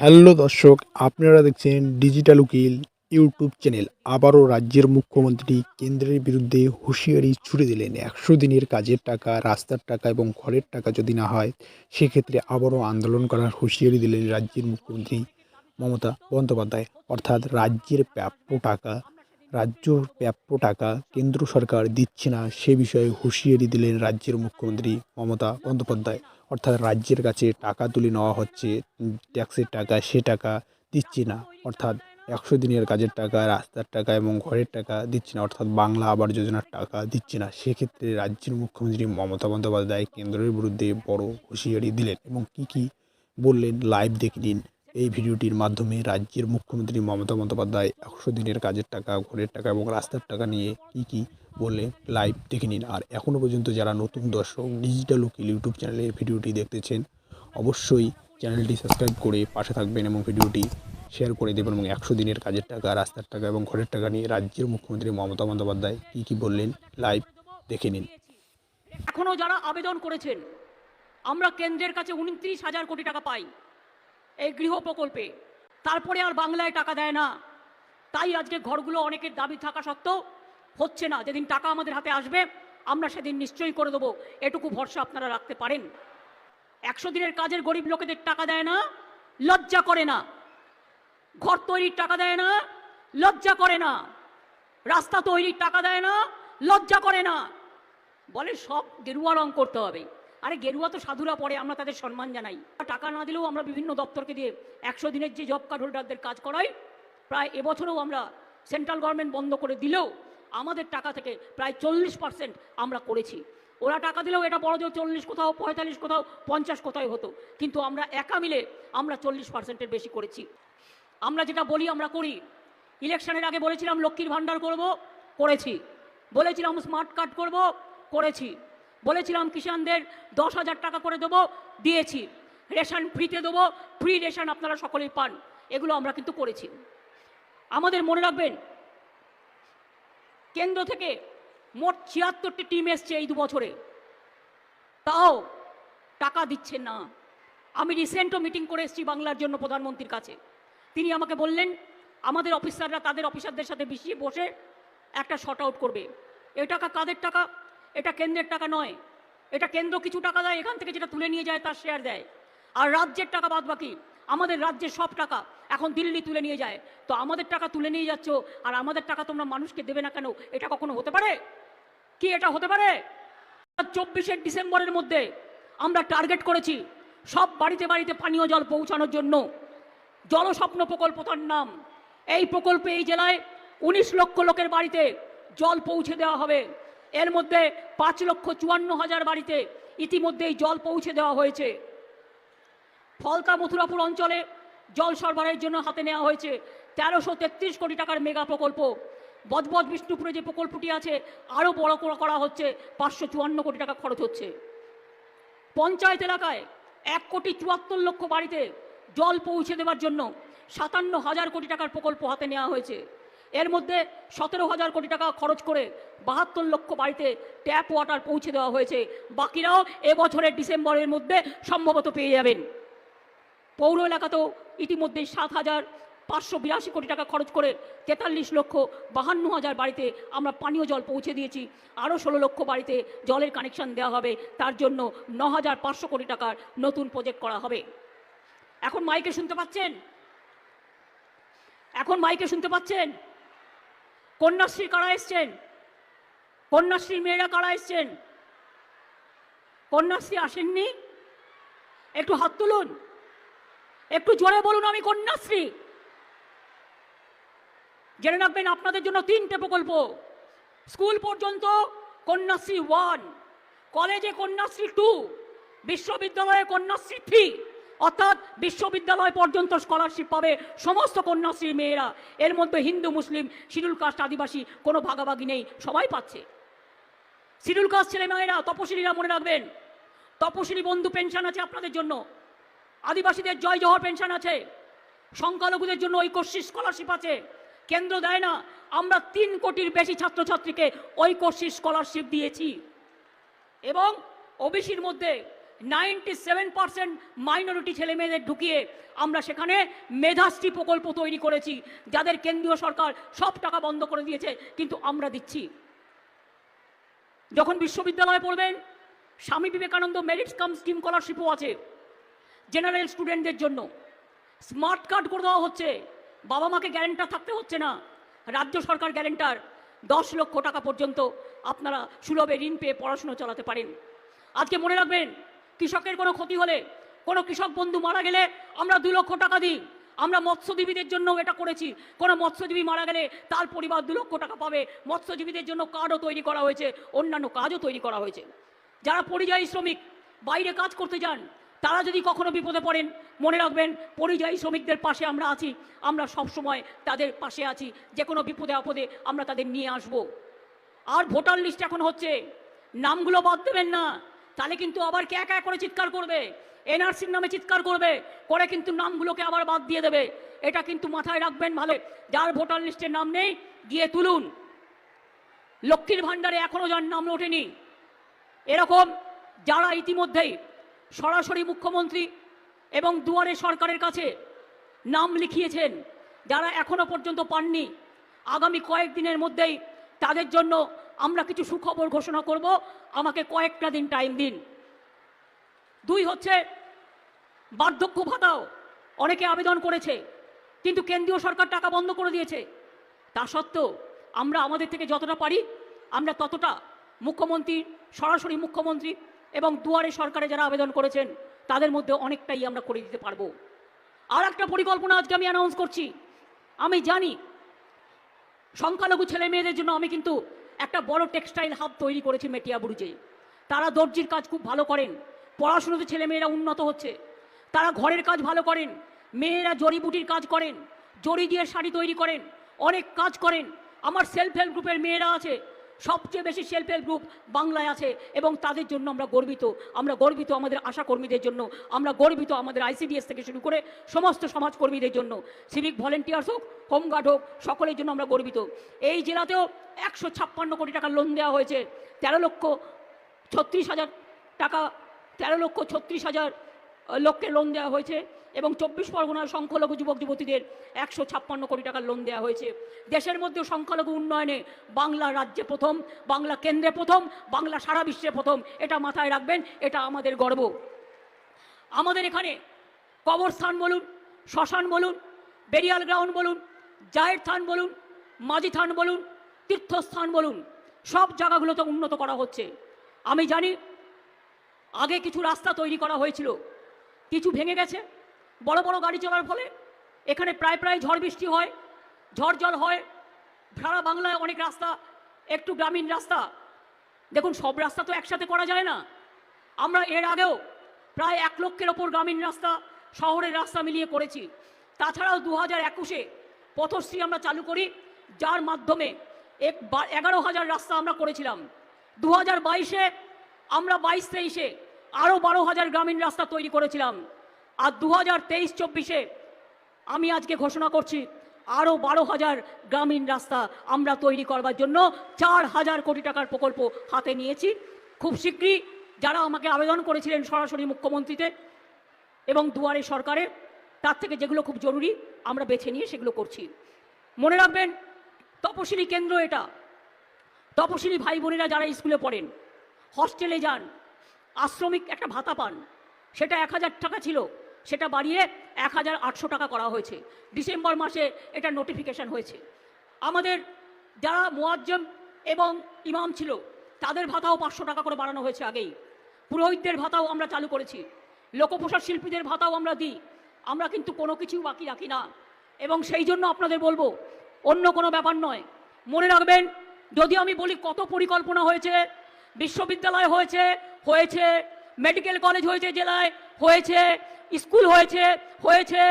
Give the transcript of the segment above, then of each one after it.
Hello দর্শক, আপনারা দেখছেন ডিজিটাল উকিল ইউটিউব চ্যানেল আবারও রাজ্যের মুখ্যমন্ত্রী কেন্দ্রের বিরুদ্ধে হুঁশিয়ারি ছুড়ে দিলেন। একশো দিনের কাজের টাকা, রাস্তার টাকা এবং ঘরের টাকা যদি না হয়, সেক্ষেত্রে আবারও আন্দোলন করার হুঁশিয়ারি দিলেন রাজ্যের মুখ্যমন্ত্রী মমতা বন্দ্যোপাধ্যায়। অর্থাৎ রাজ্যের প্রাপ্য টাকা রাজ্য প্রাপ্য টাকা কেন্দ্র সরকার দিচ্ছে না সে বিষয়ে হুঁশিয়ারি দিলেন রাজ্যের মুখ্যমন্ত্রী মমতা বন্দ্যোপাধ্যায়। অর্থাৎ রাজ্যের কাছে টাকা তুলে নেওয়া হচ্ছে, ট্যাক্সের টাকা, সে টাকা দিচ্ছে না। অর্থাৎ একশো দিনের কাজের টাকা, রাস্তার টাকা এবং ঘরের টাকা দিচ্ছে না। অর্থাৎ বাংলা আবাস যোজনার টাকা দিচ্ছে না। সেক্ষেত্রে রাজ্যের মুখ্যমন্ত্রী মমতা বন্দ্যোপাধ্যায় কেন্দ্রের বিরুদ্ধে বড় হুঁশিয়ারি দিলেন এবং কী কী বললেন লাইভ দেখে নিন। এই ভিডিওটির মাধ্যমে রাজ্যের মুখ্যমন্ত্রী মমতা বন্দ্যোপাধ্যায় একশো দিনের কাজের টাকা, ঘরের টাকা এবং রাস্তার টাকা নিয়ে কী কী বলে লাইভ দেখে নিন। আর এখনও পর্যন্ত যারা নতুন দর্শক ডিজিটাল উকিল ইউটিউব চ্যানেলের ভিডিওটি দেখতেছেন, অবশ্যই চ্যানেলটি সাবস্ক্রাইব করে পাশে থাকবেন এবং ভিডিওটি শেয়ার করে দেবেন এবং একশো দিনের কাজের টাকা, রাস্তার টাকা এবং ঘরের টাকা নিয়ে রাজ্যের মুখ্যমন্ত্রী মমতা বন্দ্যোপাধ্যায় কী কী বললেন লাইভ দেখে নিন। এখনও যারা আবেদন করেছেন, আমরা কেন্দ্রের কাছে উনত্রিশ হাজার কোটি টাকা পাই। এই গৃহ প্রকল্পে তারপরে আর বাংলায় টাকা দেয় না। তাই আজকে ঘরগুলো অনেকের দাবি থাকা সত্ত্বেও হচ্ছে না। যেদিন টাকা আমাদের হাতে আসবে, আমরা সেদিন নিশ্চয়ই করে দেবো। এটুকু ভরসা আপনারা রাখতে পারেন। একশো দিনের কাজের গরিব লোকেদের টাকা দেয় না, লজ্জা করে না। ঘর তৈরির টাকা দেয় না, লজ্জা করে না। রাস্তা তৈরির টাকা দেয় না, লজ্জা করে না। বলে সব গেরুয়া রং করতে হবে। আরে গেরুয়া তো সাধুরা পড়ে, আমরা তাদের সম্মান জানাই। টাকা না দিলেও আমরা বিভিন্ন দপ্তরকে দিয়ে একশো দিনের যে জব কার্ড হোল্ডারদের কাজ করাই, প্রায় এবছরেও আমরা সেন্ট্রাল গভর্নমেন্ট বন্ধ করে দিলেও আমাদের টাকা থেকে প্রায় চল্লিশ পার্সেন্ট আমরা করেছি। ওরা টাকা দিলেও এটা বড় যে চল্লিশ কোথাও, পঁয়তাল্লিশ কোথাও, পঞ্চাশ কোথায় হতো। কিন্তু আমরা একা মিলে আমরা চল্লিশ পার্সেন্টের বেশি করেছি। আমরা যেটা বলি, আমরা করি। ইলেকশনের আগে বলেছিলাম, লক্ষ্মীর ভাণ্ডার করব, করেছি। বলেছিলাম, স্মার্ট কার্ড করব, করেছি। বলেছিলাম কিষানদের দশ হাজার টাকা করে দেবো, দিয়েছি। রেশন ফ্রিতে দেবো, ফ্রি রেশন আপনারা সকলেই পান। এগুলো আমরা কিন্তু করেছি। আমাদের মনে রাখবেন, কেন্দ্র থেকে মোট ছিয়াত্তরটি টিম এসছে এই দু বছরে তাও টাকা দিচ্ছেন না। আমি রিসেন্টও মিটিং করে এসেছি বাংলার জন্য প্রধানমন্ত্রীর কাছে। তিনি আমাকে বললেন, আমাদের অফিসাররা তাদের অফিসারদের সাথে মিশিয়ে বসে একটা শর্ট আউট করবে। এ টাকা কাদের টাকা? এটা কেন্দ্রের টাকা নয়। এটা কেন্দ্র কিছু টাকা দেয়, এখান থেকে যেটা তুলে নিয়ে যায় তার শেয়ার দেয়। আর রাজ্যের টাকা বাদ বাকি, আমাদের রাজ্যের সব টাকা এখন দিল্লি তুলে নিয়ে যায়। তো আমাদের টাকা তুলে নিয়ে যাচ্ছ, আর আমাদের টাকা তোমরা মানুষকে দেবে না কেন? এটা কখনো হতে পারে? কি এটা হতে পারে? চব্বিশের ডিসেম্বরের মধ্যে আমরা টার্গেট করেছি সব বাড়িতে বাড়িতে পানীয় জল পৌঁছানোর জন্য। জলস্বপ্ন প্রকল্প তার নাম। এই প্রকল্পে এই জেলায় উনিশ লক্ষ লোকের বাড়িতে জল পৌঁছে দেওয়া হবে। এর মধ্যে পাঁচ লক্ষ চুয়ান্ন হাজার বাড়িতে ইতিমধ্যেই জল পৌঁছে দেওয়া হয়েছে। ফলতা মথুরাপুর অঞ্চলে জল সরবরাহের জন্য হাতে নেওয়া হয়েছে তেরোশো তেত্রিশ কোটি টাকার মেগা প্রকল্প। বজবজ বিষ্ণুপুরে যে প্রকল্পটি আছে, আরও বড় করে করা হচ্ছে, পাঁচশো চুয়ান্ন কোটি টাকা খরচ হচ্ছে। পঞ্চায়েত এলাকায় এক কোটি চুয়াত্তর লক্ষ বাড়িতে জল পৌঁছে দেওয়ার জন্য সাতান্ন হাজার কোটি টাকার প্রকল্প হাতে নেওয়া হয়েছে। এর মধ্যে সতেরো হাজার কোটি টাকা খরচ করে বাহাত্তর লক্ষ বাড়িতে ট্যাপ ওয়াটার পৌঁছে দেওয়া হয়েছে। বাকিরাও এবছরের ডিসেম্বরের মধ্যে সম্ভবত পেয়ে যাবেন। পৌর এলাকাতেও ইতিমধ্যে সাত হাজার পাঁচশো বিরাশি কোটি টাকা খরচ করে তেতাল্লিশ লক্ষ বাহান্ন হাজার বাড়িতে আমরা পানীয় জল পৌঁছে দিয়েছি। আরও ষোলো লক্ষ বাড়িতে জলের কানেকশন দেওয়া হবে। তার জন্য ন হাজার পাঁচশো কোটি টাকার নতুন প্রজেক্ট করা হবে। এখন মাইকে শুনতে পাচ্ছেন? এখন মাইকে শুনতে পাচ্ছেন? কন্যাশ্রী কারা এসছেন? কন্যাশ্রী মেয়েরা কারা এসছেন? কন্যাশ্রী আসেননি? একটু হাত তুলুন। একটু জোরে বলুন আমি কন্যাশ্রী। জেনে রাখবেন, আপনাদের জন্য তিনটে প্রকল্প। স্কুল পর্যন্ত কন্যাশ্রী ওয়ান কলেজে কন্যাশ্রী টু বিশ্ববিদ্যালয়ে কন্যাশ্রী থ্রি অর্থাৎ বিশ্ববিদ্যালয় পর্যন্ত স্কলারশিপ পাবে সমস্ত কন্যাশ্রী মেয়েরা। এর মধ্যে হিন্দু, মুসলিম, শিডিউল কাস্ট, আদিবাসী কোনো ভাগাভাগি নেই, সবাই পাচ্ছে। শিডিউল কাস্ট ছেলে মেয়েরা তপশিলীরা মনে রাখবেন, তপশিলি বন্ধু পেনশন আছে আপনাদের জন্য, আদিবাসীদের জয় জহর পেনশন আছে, সংখ্যালঘুদের জন্য ঐকশ্রী স্কলারশিপ আছে, কেন্দ্র দেয় না, আমরা তিন কোটির বেশি ছাত্রছাত্রীকে ঐকশ্রী স্কলারশিপ দিয়েছি। এবং ওবিসির মধ্যে নাইনটি সেভেন পার্সেন্ট মাইনরিটি ছেলে মেয়েদের ঢুকিয়ে আমরা সেখানে মেধাশ্রী প্রকল্প তৈরি করেছি, যাদের কেন্দ্রীয় সরকার সব টাকা বন্ধ করে দিয়েছে, কিন্তু আমরা দিচ্ছি। যখন বিশ্ববিদ্যালয়ে পড়বেন, Swami Vivekananda merit cum scheme স্কলারশিপও আছে জেনারেল স্টুডেন্টদের জন্য। স্মার্ট কার্ড করে দেওয়া হচ্ছে, বাবা মাকে গ্যারেন্টার থাকতে হচ্ছে না, রাজ্য সরকার গ্যারেন্টার। দশ লক্ষ টাকা পর্যন্ত আপনারা সুলভে ঋণ পেয়ে পড়াশুনো চালাতে পারেন। আজকে মনে রাখবেন কৃষকের কোনো ক্ষতি হলে, কোনো কৃষক বন্ধু মারা গেলে আমরা দু লক্ষ টাকা দিই। আমরা মৎস্যজীবীদের জন্য এটা করেছি। কোনো মৎস্যজীবী মারা গেলে তার পরিবার দু লক্ষ টাকা পাবে। মৎস্যজীবীদের জন্য কার্ডও তৈরি করা হয়েছে, অন্যান্য কাজও তৈরি করা হয়েছে। যারা পরিযায়ী শ্রমিক, বাইরে কাজ করতে যান, তারা যদি কখনো বিপদে পড়েন, মনে রাখবেন পরিযায়ী শ্রমিকদের পাশে আমরা আছি। আমরা সব সময় তাদের পাশে আছি। যে কোনো বিপদে আপদে আমরা তাদের নিয়ে আসব। আর ভোটার লিস্ট এখন হচ্ছে, নামগুলো বাদ দেবেন না। তাহলে কিন্তু আবার কে একা করে চিৎকার করবে? এনআরসির নামে চিৎকার করবে, করে কিন্তু নামগুলোকে আবার বাদ দিয়ে দেবে। এটা কিন্তু মাথায় রাখবেন ভালো, যার ভোটার লিস্টের নাম নেই, গিয়ে তুলুন। লক্ষ্মীর ভাণ্ডারে এখনও যার নাম ওঠেনি। এরকম যারা ইতিমধ্যেই সরাসরি মুখ্যমন্ত্রী এবং দুয়ারে সরকারের কাছে নাম লিখিয়েছেন, যারা এখনও পর্যন্ত পাননি, আগামী কয়েকদিনের মধ্যেই তাদের জন্য আমরা কিছু সুখবর ঘোষণা করব। আমাকে কয়েকটা দিন টাইম দিন। দুই হচ্ছে, বার্ধক্য ভাতাও অনেকে আবেদন করেছে, কিন্তু কেন্দ্রীয় সরকার টাকা বন্ধ করে দিয়েছে। তা সত্ত্বেও আমরা আমাদের থেকে যতটা পারি, আমরা ততটা মুখ্যমন্ত্রী, সরাসরি মুখ্যমন্ত্রী এবং দুয়ারে সরকারে যারা আবেদন করেছেন, তাদের মধ্যে অনেকটাই আমরা করে দিতে পারব। আর একটা পরিকল্পনা আজকে আমি অ্যানাউন্স করছি। আমি জানি, সংখ্যালঘু ছেলে মেয়েদের জন্য আমি কিন্তু একটা বড় টেক্সটাইল হাব তৈরি করেছি মেটিয়াবুরুজে তারা দর্জির কাজ খুব ভালো করেন। পড়াশুনোতে ছেলেমেয়েরা উন্নত হচ্ছে। তারা ঘরের কাজ ভালো করেন। মেয়েরা জড়িবুটির কাজ করেন। জড়ি দিয়ে শাড়ি তৈরি করেন। অনেক কাজ করেন। আমার সেলফ হেল্প গ্রুপের মেয়েরা আছে। সবচেয়ে বেশি সেলফ হেল্প গ্রুপ বাংলায় আছে এবং তাদের জন্য আমরা গর্বিত। আমরা গর্বিত আমাদের আশাকর্মীদের জন্য। আমরা গর্বিত আমাদের আইসিডিএস থেকে শুরু করে সমস্ত সমাজকর্মীদের জন্য। সিভিক ভলেন্টিয়ার্স হোক হোমগার্ড হোক, সকলের জন্য আমরা গর্বিত। এই জেলাতেও একশো ছাপ্পান্ন কোটি টাকা লোন দেওয়া হয়েছে। তেরো লক্ষ ছত্রিশ হাজার টাকা, তেরো লক্ষ ছত্রিশ হাজার লোককে লোন দেওয়া হয়েছে। এবং চব্বিশ পরগনার সংখ্যালঘু যুবক যুবতীদের একশো ছাপ্পান্ন কোটি টাকার লোন দেওয়া হয়েছে। দেশের মধ্যে সংখ্যালঘু উন্নয়নে বাংলা রাজ্যে প্রথম, বাংলা কেন্দ্রে প্রথম, বাংলা সারা বিশ্বে প্রথম। এটা মাথায় রাখবেন, এটা আমাদের গর্ব। আমাদের এখানে কবরস্থান বলুন, শ্মশান বলুন, বেরিয়াল গ্রাউন্ড বলুন, জায়ের থান বলুন, মাঝি থান বলুন, তীর্থস্থান বলুন, সব জায়গাগুলোতে উন্নত করা হচ্ছে। আমি জানি, আগে কিছু রাস্তা তৈরি করা হয়েছিল, কিছু ভেঙে গেছে বড় বড় গাড়ি চলার ফলে এখানে প্রায় প্রায় ঝড় বৃষ্টি হয়, ঝড় জল হয়। সারা বাংলায় অনেক রাস্তা, একটু গ্রামীণ রাস্তা। দেখুন, সব রাস্তা তো একসাথে করা যায় না। আমরা এর আগেও প্রায় এক লক্ষের ওপর গ্রামীণ রাস্তা, শহরের রাস্তা মিলিয়ে করেছি। তাছাড়াও দু হাজার একুশে পথশ্রী আমরা চালু করি, যার মাধ্যমে এক এগারো হাজার রাস্তা আমরা করেছিলাম। দু হাজার বাইশে আমরা বাইশ তেইশে আরও বারো হাজার গ্রামীণ রাস্তা তৈরি করেছিলাম। আর দু হাজার তেইশ চব্বিশে আমি আজকে ঘোষণা করছি আরও বারো হাজার গ্রামীণ রাস্তা আমরা তৈরি করবার জন্য চার হাজার কোটি টাকার প্রকল্প হাতে নিয়েছি। খুব শীঘ্রই যারা আমাকে আবেদন করেছিলেন সরাসরি মুখ্যমন্ত্রীতে এবং দুয়ারে সরকারে, তার থেকে যেগুলো খুব জরুরি আমরা বেছে নিয়ে সেগুলো করছি। মনে রাখবেন, তপশিলি কেন্দ্র এটা। তপশিলি ভাই বোনেরা যারা স্কুলে পড়েন, হস্টেলে যান, আশ্রমিক একটা ভাতা পান, সেটা এক হাজার টাকা ছিল। সেটা বাড়িয়ে এক হাজার আটশো টাকা করা হয়েছে। ডিসেম্বর মাসে এটা নোটিফিকেশন হয়েছে। আমাদের যারা মোয়াজ্জম এবং ইমাম ছিল, তাদের ভাতাও পাঁচশো টাকা করে বাড়ানো হয়েছে আগেই। পুরোহিতদের ভাতাও আমরা চালু করেছি। লোকপ্রসাদ শিল্পীদের ভাতাও আমরা দিই। আমরা কিন্তু কোনো কিছু বাকি রাখি না। এবং সেই জন্য আপনাদের বলব, অন্য কোনো ব্যাপার নয়। মনে রাখবেন, যদি আমি বলি কত পরিকল্পনা হয়েছে, বিশ্ববিদ্যালয় হয়েছে হয়েছে মেডিকেল কলেজ হয়েছে, জেলায় হয়েছে স্কুল হয়েছে হয়েছে,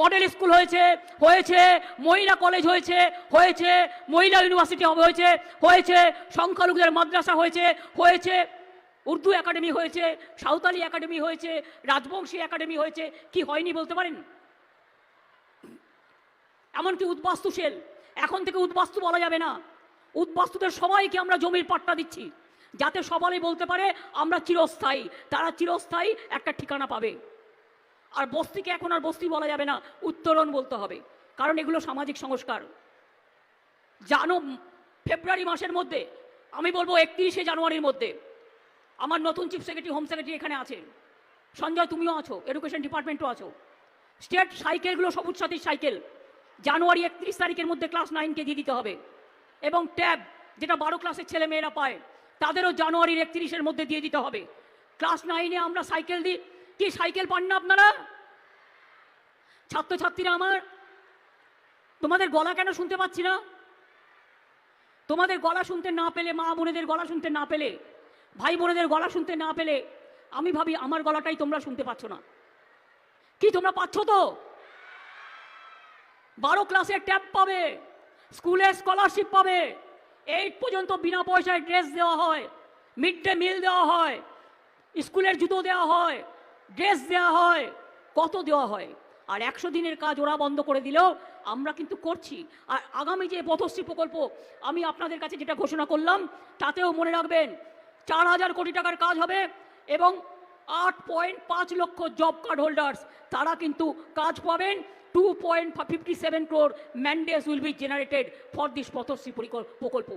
মডেল স্কুল হয়েছে হয়েছে, মহিলা কলেজ হয়েছে হয়েছে, মহিলা ইউনিভার্সিটি হয়েছে হয়েছে, সংখ্যালঘুদের মাদ্রাসা হয়েছে হয়েছে, উর্দু একাডেমি হয়েছে, সাঁওতালি একাডেমি হয়েছে, রাজবংশী একাডেমি হয়েছে, কি হয়নি বলতে পারেন? এমনকি উদ্বাস্তু সেল, এখন থেকে উদ্বাস্তু বলা যাবে না। উদ্বাস্তুদের সবাইকে আমরা জমির পাট্টা দিচ্ছি, যাতে সবাই বলতে পারে, আমরা চিরস্থায়ী, তারা চিরস্থায়ী একটা ঠিকানা পাবে। আর বস্তিকে এখন আর বস্তি বলা যাবে না, উত্তরণ বলতে হবে। কারণ এগুলো সামাজিক সংস্কার। জানো, ফেব্রুয়ারি মাসের মধ্যে, আমি বলব একত্রিশে জানুয়ারির মধ্যে, আমার নতুন চিফ সেক্রেটারি, হোম সেক্রেটারি এখানে আছেন সঞ্জয়, তুমিও আছো, এডুকেশন ডিপার্টমেন্টও আছো। স্টেট সাইকেলগুলো সবুজ সাথীর সাইকেল। জানুয়ারি একত্রিশ তারিখের মধ্যে ক্লাস নাইনকে দিয়ে দিতে হবে। এবং ট্যাব, যেটা বারো ক্লাসের ছেলে মেয়েরা পায়, তাদেরও জানুয়ারির একত্রিশের মধ্যে দিয়ে দিতে হবে। ক্লাস নাইনে আমরা সাইকেল দিই কি সাইকেল পান না আপনারা? ছাত্রছাত্রীরা আমার, তোমাদের গলা কেন শুনতে পাচ্ছি না? তোমাদের গলা শুনতে না পেলে, মা বোনেদের গলা শুনতে না পেলে, ভাই বোনেদের গলা শুনতে না পেলে, আমি ভাবি আমার গলাটাই তোমরা শুনতে পাচ্ছ না। কি তোমরা পাচ্ছ তো? বারো ক্লাসে ট্যাব পাবে, স্কুলে স্কলারশিপ পাবে, এইট পর্যন্ত বিনা পয়সায় ড্রেস দেওয়া হয়, মিড ডে মিল দেওয়া হয়, স্কুলের জুতো দেওয়া হয় ড্রেস দেওয়া হয়, কত দেওয়া হয়। আর একশো দিনের কাজ ওরা বন্ধ করে দিলেও আমরা কিন্তু করছি। আর আগামী যে পথশ্রী প্রকল্প, আমি আপনাদের কাছে যেটা ঘোষণা করলাম, তাতেও মনে রাখবেন, চার হাজার কোটি টাকার কাজ হবে এবং আট পয়েন্ট পাঁচ লক্ষ জব কার্ড হোল্ডার্স তারা কিন্তু কাজ পাবেন। Two point fifty seven crore mandays will be generated for this Pathashree প্রকল্প।